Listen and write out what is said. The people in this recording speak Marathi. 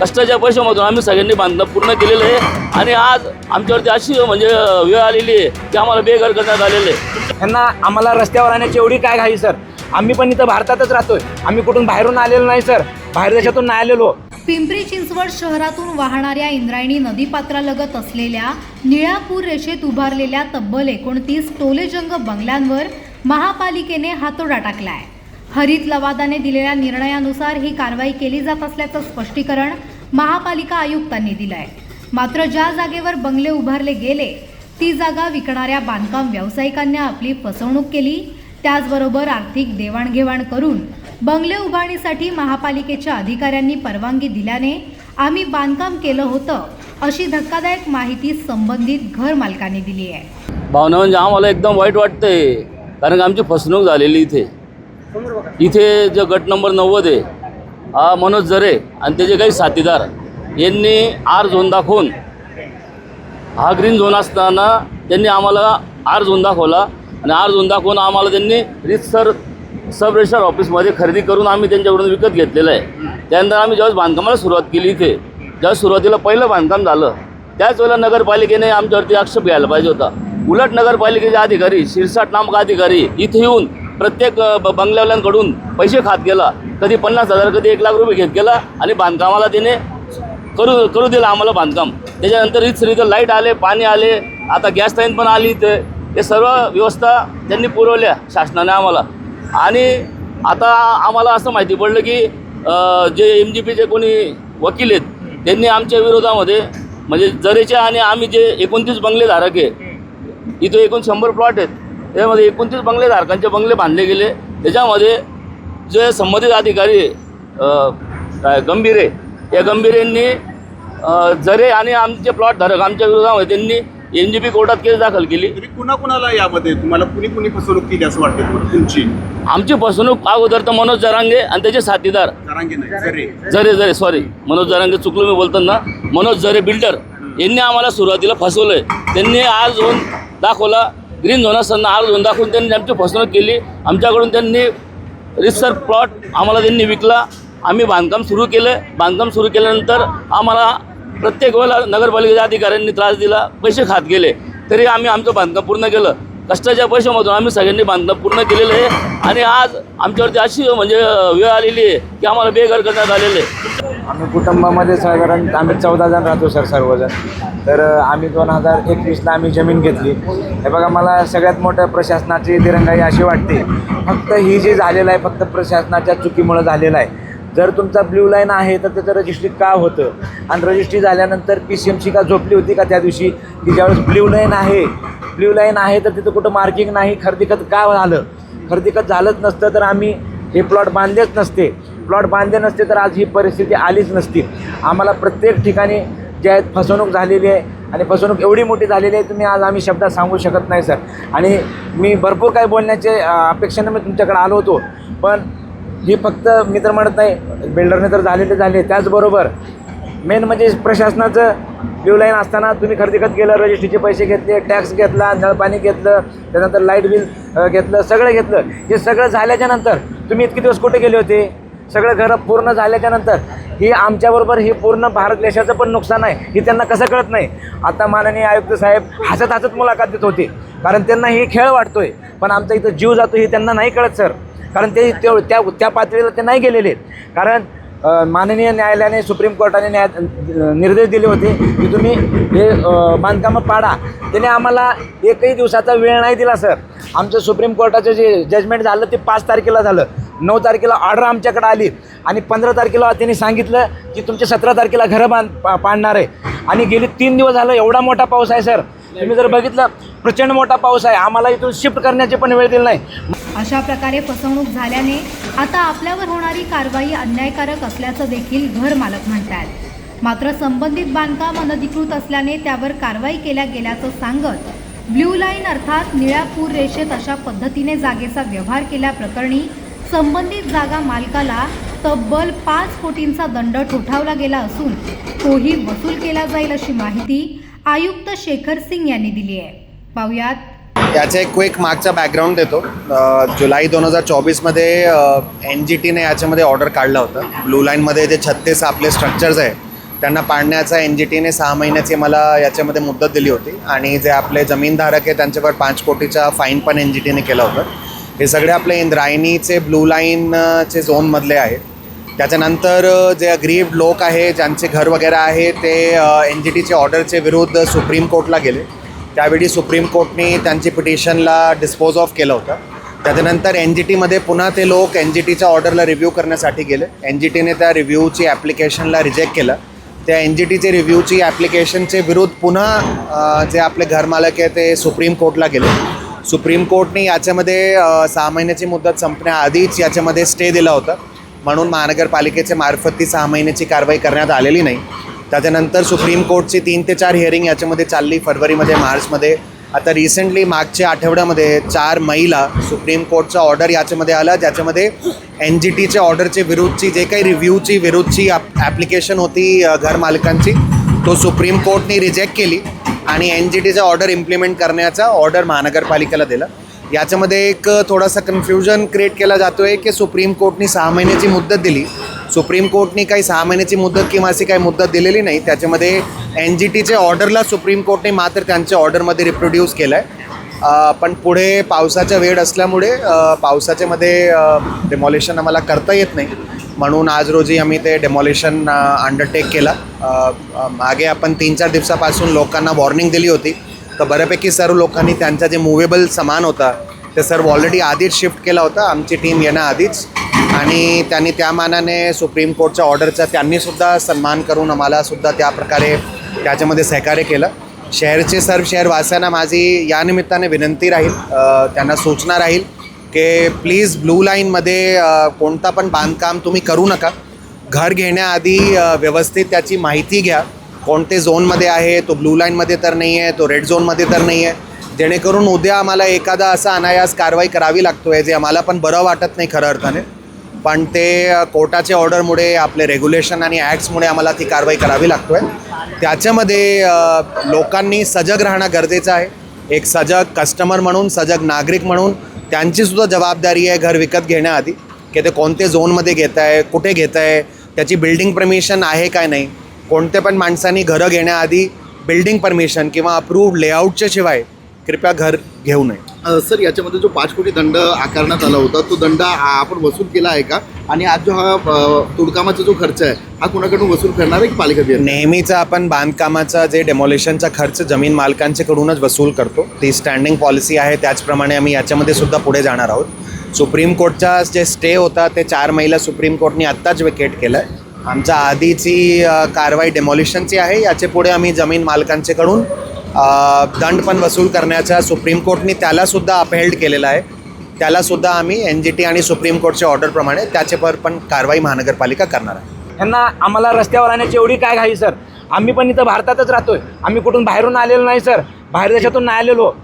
कष्टाच्या पैशामधून आम्ही सगळ्यांनी बांधकाम पूर्ण केलेलं आहे. आणि आज आमच्यावरती अशी म्हणजे वेळ आलेली आहे की आम्हाला बेघर करण्यात आलेलं आहे. यांना आम्हाला रस्त्यावर आणण्याची एवढी काय घाई सर? आम्ही पण इथं भारतातच राहतोय. आम्ही कुठून बाहेरून आलेलो नाही सर. बाहेर देशातून नाही आलेलो. पिंपरी चिंचवड शहरातून वाहणाऱ्या इंद्रायणी नदीपात्रालगत असलेल्या निळापूर रेषेत उभारलेल्या तब्बल एकोणतीस टोलेजंग बंगल्यांवर महापालिकेने हातोडा टाकलाय. हरित लवादाने दिलेल्या निर्णयानुसार ही कारवाई केली जात असल्याचं स्पष्टीकरण महापालिका आयुक्तांनी दिलं आहे मात्र ज्या जागेवर बंगले उभारले गेले ती जागा विकणाऱ्या बांधकाम व्यावसायिकांनी आपली फसवणूक केली. त्याचबरोबर आर्थिक देवाणघेवाण करून बंगले उभारणीसाठी महापालिकेच्या अधिकाऱ्यांनी परवानगी दिल्याने आम्ही बांधकाम केलं होतं अशी धक्कादायक माहिती संबंधित घर मालकाने दिली आहे. भावना म्हणजे आम्हाला एकदम वाईट वाटतंय कारण आमची फसवणूक झालेली इथे. इथे जे गट नंबर नव्वद आहे हा मनोज जरे आणि त्याचे काही साथीदार. यांनी आर झोन दाखवून हा ग्रीन झोन असताना त्यांनी आम्हाला आर झोन दाखवला आणि आर झोन दाखवून आम्हाला त्यांनी रितसर सब रजिस्टर ऑफिसमध्ये खरेदी करून आम्ही त्यांच्याकडून विकत घेतलेलं आहे. त्यानंतर आम्ही ज्यावेळेस बांधकामाला सुरुवात केली इथे ज्यावेळेस सुरुवातीला पहिलं बांधकाम झालं त्याच वेळेला नगरपालिकेने आमच्यावरती आक्षेप घ्यायला पाहिजे होता. उलट नगरपालिकेचे अधिकारी शिरसाट नामक अधिकारी इथे येऊन प्रत्येक ब- बंगल्यावाल्यांकडून पैसे खात गेला. कधी पन्नास हजार कधी एक लाख रुपये घेत गेला आणि बांधकामाला त्याने करू करू दिलं आम्हाला बांधकाम. त्याच्यानंतर इथं लाइट आले पाणी आले आता गॅस लाईन पण आली इथे. हे सर्व व्यवस्था त्यांनी पुरवल्या शासनाने आम्हाला. आणि आता आम्हाला असं माहिती पडलं की जे एम जी पीचे कोणी वकील आहेत त्यांनी आमच्या विरोधामध्ये म्हणजे जरेचे आणि आम्ही जे एकोणतीस बंगले धारक आहे इथं एकूण शंभर प्लॉट आहेत त्यामध्ये एकोणतीस बंगलेधारकांचे बंगले बांधले गेले. त्याच्यामध्ये जे संबंधित अधिकारी अ, काय गंभीरे या गंभीरेंनी जरे आणि आमचे प्लॉट धारक आमच्या विरोधामध्ये त्यांनी एन जी पी कोर्टात केस दाखल केली. तरी कुणाकुणाला यामध्ये तुम्हाला कुणी कुणी फसवणूक केली असं वाटतं तुमची? आमची फसवणूक अगोदर तर मनोज जरांगे आणि त्याचे साथीदार. जरांगे नाही जरे. जरे जरे सॉरी मनोज जरांगे चुकलो मी बोलताना मनोज जरे बिल्डर. यांनी आम्हाला सुरुवातीला फसवलं आहे त्यांनी झोन दाखवला ग्रीन झोन असताना आर झोन दाखवून त्यांनी आमची फसवणूक केली. आमच्याकडून त्यांनी रिसर प्लॉट आम्हाला त्यांनी विकला. आम्ही बांधकाम सुरू केलं. बांधकाम सुरू केल्यानंतर आम्हाला प्रत्येक वेळेला नगरपालिकेच्या अधिकाऱ्यांनी त्रास दिला पैसे खात गेले. तरी आम्ही आमचं बांधकाम पूर्ण केलं. कष्टाच्या पैशामधून आम्ही सगळ्यांनी बांधकाम पूर्ण केलेलं आहे. आणि आज आमच्यावरती अशी म्हणजे वेळ आलेली आहे की आम्हाला बेघर करण्यात आलेलं आहे. आम्ही कुटुंबामध्ये साधारण आम्ही चौदा जण राहतो सर सर्वजण. तर आम्ही दोन हजार एकवीसला आम्ही जमीन घेतली. हे बघा मला सगळ्यात मोठं प्रशासनाची दिरंगाई अशी वाटते. फक्त ही जी झालेलं आहे फक्त प्रशासनाच्या चुकीमुळं झालेलं आहे. जर तुमचा ब्ल्यू लाईन आहे तर त्याचं रजिस्ट्री का होतं? आणि रजिस्ट्री झाल्यानंतर पी सी एम सी का झोपली होती का त्या दिवशी? की ज्यावेळेस ब्ल्यू लाईन आहे ब्ल्यू लाईन आहे तर तिथं कुठं मार्किंग नाही खरेदीखत का झालं? खरेदीखत झालंच नसतं तर आम्ही हे प्लॉट बांधलेच नसते. प्लॉट बांधले नसते तर आज ही परिस्थिती आलीच नसती. आम्हाला प्रत्येक ठिकाणी जे आहेत फसवणूक झालेली आहे आणि फसवणूक एवढी मोठी झालेली आहे तुम्ही आज आम्ही शब्दात सांगू शकत नाही सर. आणि मी भरपूर काही बोलण्याचे अपेक्षेनं मी तुमच्याकडे आलो होतो. पण ही फक्त मी तर म्हणत नाही बिल्डरने तर झालेले झाले. त्याचबरोबर मेन म्हणजे प्रशासनाचं ब्ल्यू लाईन असताना तुम्ही खरेदीखत केलं रजिस्ट्रीचे पैसे घेतले टॅक्स घेतला नळपाणी घेतलं त्यानंतर लाइट बिल घेतलं सगळं घेतलं. हे सगळं झाल्याच्यानंतर तुम्ही इतके दिवस कुठे गेले होते? सगळं घरं पूर्ण झाल्याच्यानंतर ही आमच्याबरोबर ही पूर्ण भारत देशाचं पण नुकसान आहे ही त्यांना कसं कळत नाही. आता माननीय आयुक्त साहेब हसत हसत मुलाखत देत होते. कारण त्यांना ही खेळ वाटतोय पण आमचा इथं जीव जातो हे त्यांना नाही कळत सर. कारण ते त्या त्या पातळीला ते नाही गेलेले आहेत. कारण माननीय न्यायालयाने सुप्रीम कोर्टाने न्याय निर्देश दिले होते की तुम्ही हे बांधकामं पाडा. त्याने आम्हाला एकही दिवसाचा वेळ नाही दिला सर. आमचं सुप्रीम कोर्टाचं जे जजमेंट झालं ते पाच तारखेला झालं. नऊ तारखेला ऑर्डर आमच्याकडे आली आणि पंधरा तारखेला त्यांनी सांगितलं की तुमच्या सतरा तारखेला घरं बांध पा- पाडणार आहे. आणि गेली तीन दिवस झालं एवढा मोठा पाऊस आहे सर. तुम्ही जर बघितलं प्रचंड मोठा पाऊस आहे. आम्हाला इथून शिफ्ट करण्याची पण वेळ दिली नाही. अशा प्रकारे फसवणूक झाल्याने आता आपल्यावर होणारी कारवाई अन्यायकारक असल्याचं देखील घर मालक म्हणतात मात्र संबंधित बांधकाम अनधिकृत असल्याने त्यावर कारवाई केल्या गेल्याचं सांगत ब्ल्यू लाईन अर्थात निळ्या पूर रेषेत अशा पद्धतीने जागेचा व्यवहार केल्याप्रकरणी संबंधित जागा मालकाला तब्बल पाच कोटींचा दंड ठोठावला गेला असून तोही वसूल केला जाईल अशी माहिती आयुक्त शेखर सिंग यांनी दिली आहे. पाहुयात. याचा एक क्विक मागचा बॅकग्राऊंड देतो. जुलै दोन हजार चोवीसमध्ये एन जी टीने याच्यामध्ये ऑर्डर काढलं होतं. ब्लू लाईनमध्ये जे छत्तीस आपले स्ट्रक्चर्स आहे त्यांना पाडण्याचा एन जी टीने सहा महिन्याची मला याच्यामध्ये मुदत दिली होती. आणि जे आपले जमीनधारक आहे त्यांच्यावर पाच कोटीचा फाईन पण एन जी टीने केला होता. हे सगळे आपले इंद्रायणीचे ब्लू लाईनचे झोनमधले आहेत. त्याच्यानंतर जे अग्रीव्ड लोक आहे ज्यांचे घर वगैरे आहे ते एन जी टीचे ऑर्डरचे विरुद्ध सुप्रीम कोर्टला गेले. त्यावेळी सुप्रीम कोर्टने त्यांची पिटिशनला डिस्पोज ऑफ केलं होतं. त्याच्यानंतर एन जी टीमध्ये पुन्हा ते लोक एन जी टीच्या ऑर्डरला रिव्ह्यू करण्यासाठी गेले. एन जी टीने त्या रिव्ह्यूची ॲप्लिकेशनला रिजेक्ट केलं. त्या एन जी टीचे रिव्ह्यूची ॲप्लिकेशनचे विरुद्ध पुन्हा जे आपले घरमालक आहे ते सुप्रीम कोर्टला गेले. सुप्रीम कोर्टने याच्यामध्ये सहा महिन्याची मुदत संपण्याआधीच याच्यामध्ये स्टे दिला होता. म्हणून महानगरपालिकेच्या मार्फत ती सहा महिन्याची कारवाई करण्यात आलेली नाही. त्याच्यानंतर सुप्रीम कोर्टची तीन ते चार हिअरिंग याच्यामध्ये चालली फरवरीमध्ये मार्चमध्ये. आता रिसेंटली मागच्या आठवड्यामध्ये चार महिला सुप्रीम कोर्टचा ऑर्डर याच्यामध्ये आला. ज्याच्यामध्ये एन जी टीच्या ऑर्डरचे विरुद्धची जे काही रिव्ह्यूची विरुद्धची ॲप्लिकेशन होती अ, घरमालकांची तो सुप्रीम कोर्टने रिजेक्ट केली. आणि एन जी टीचा ऑर्डर इम्प्लिमेंट करण्याचा ऑर्डर महानगरपालिकेला दिला. याच्यामध्ये एक थोडासा कन्फ्युजन क्रिएट केला जातो आहे की सुप्रीम कोर्टनी सहा महिन्याची मुदत दिली. सुप्रीम कोर्टनी काही सहा महिन्याची मुदत किंवा अशी काही मुदत दिलेली नाही. त्याच्यामध्ये एन जी टीच्या ऑर्डरला सुप्रीम कोर्टने मात्र त्यांच्या ऑर्डरमध्ये रिप्रोड्यूस केलं आहे पण पुढे पावसाचा वेळ असल्यामुळे पावसाच्यामध्ये डिमॉलेशन आम्हाला करता येत नाही. म्हणून आज रोजी आम्ही ते डेमॉलिशन अंडरटेक केलं. मागे आपण तीन चार दिवसापासून लोकांना वॉर्निंग दिली होती. तर बऱ्यापैकी सर्व लोकांनी त्यांचा जे मुवेबल सामान होता ते सर्व ऑलरेडी आधीच शिफ्ट केला होता. आमची टीम येण्याआधीच आणि त्यांनी त्या मानाने सुप्रीम कोर्टच्या ऑर्डरचा त्यांनीसुद्धा सन्मान करून आम्हाला सुद्धा त्या प्रकारे त्याच्यामध्ये सहकार्य केलं. शहरचे सर्व शहरवासियांना माझी या निमित्ताने विनंती राहील. त्यांना सूचना राहील. की प्लीज ब्लू लाईनमध्ये कोणता पण बांधकाम तुम्ही करू नका. घर घेण्याआधी व्यवस्थित त्याची माहिती घ्या. कोणते झोनमध्ये आहे तो ब्लू लाईनमध्ये तर नाही आहे तो रेड झोनमध्ये तर नाही आहे जेणेकरून उद्या आम्हाला एखादा असा अनायास कारवाई करावी लागतो आहे जे आम्हाला पण बरं वाटत नाही खरं अर्थाने. पण ते अ, कोर्टाच्या ऑर्डरमुळे आपले रेग्युलेशन आणि ॲक्ट्समुळे आम्हाला ती कारवाई करावी लागतो आहे त्याच्यामध्ये लोकांनी सजग राहणं गरजेचं आहे. एक सजग कस्टमर म्हणून सजग नागरिक म्हणून त्यांचीसुद्धा जबाबदारी आहे घर विकत घेण्याआधी की ते कोणते झोनमध्ये घेत आहे कुठे घेत आहे त्याची बिल्डिंग परमिशन आहे काय नाही. कोणते पण माणसांनी घरं घेण्याआधी बिल्डिंग परमिशन किंवा अप्रूव्ड लेआउटच्या शिवाय कृपया घर घेऊ नये. अ, सर याच्यामध्ये जो पाच कोटी दंड आकारण्यात आला होता तो दंड आ- आपण वसूल केला आहे का? आणि आज जो हा अ, तोडकामाचा जो खर्च आहे हा कुणाकडून वसूल करणार आहे की पालिका? नेहमीचा आपण बांधकामाचा जे डेमॉलिशनचा खर्च जमीन मालकांच्याकडूनच वसूल करतो. ती स्टँडिंग पॉलिसी आहे त्याचप्रमाणे आम्ही याच्यामध्ये सुद्धा पुढे जाणार आहोत. सुप्रीम कोर्टचा जे स्टे होता ते चार महिला सुप्रीम कोर्टने आत्ताच वेकेट केलं आहे आमच्या आधीची अ, कारवाई डेमॉलिशनची आहे याचे पुढे आम्ही जमीन मालकांच्याकडून दंड पण वसूल करण्याचा सुप्रीम कोर्टने त्यालासुद्धा अपहेल्ड केलेला आहे. त्यालासुद्धा आम्ही एन जी टी आणि सुप्रीम कोर्टच्या ऑर्डरप्रमाणे त्याच्यावर पण कारवाई महानगरपालिका करणार आहे. यांना आम्हाला रस्त्यावर आणण्याची एवढी काय घाई सर? आम्ही पण इथं भारतातच राहतोय. आम्ही कुठून बाहेरून आलेलो नाही सर. बाहेर देशातून नाही आलेलो.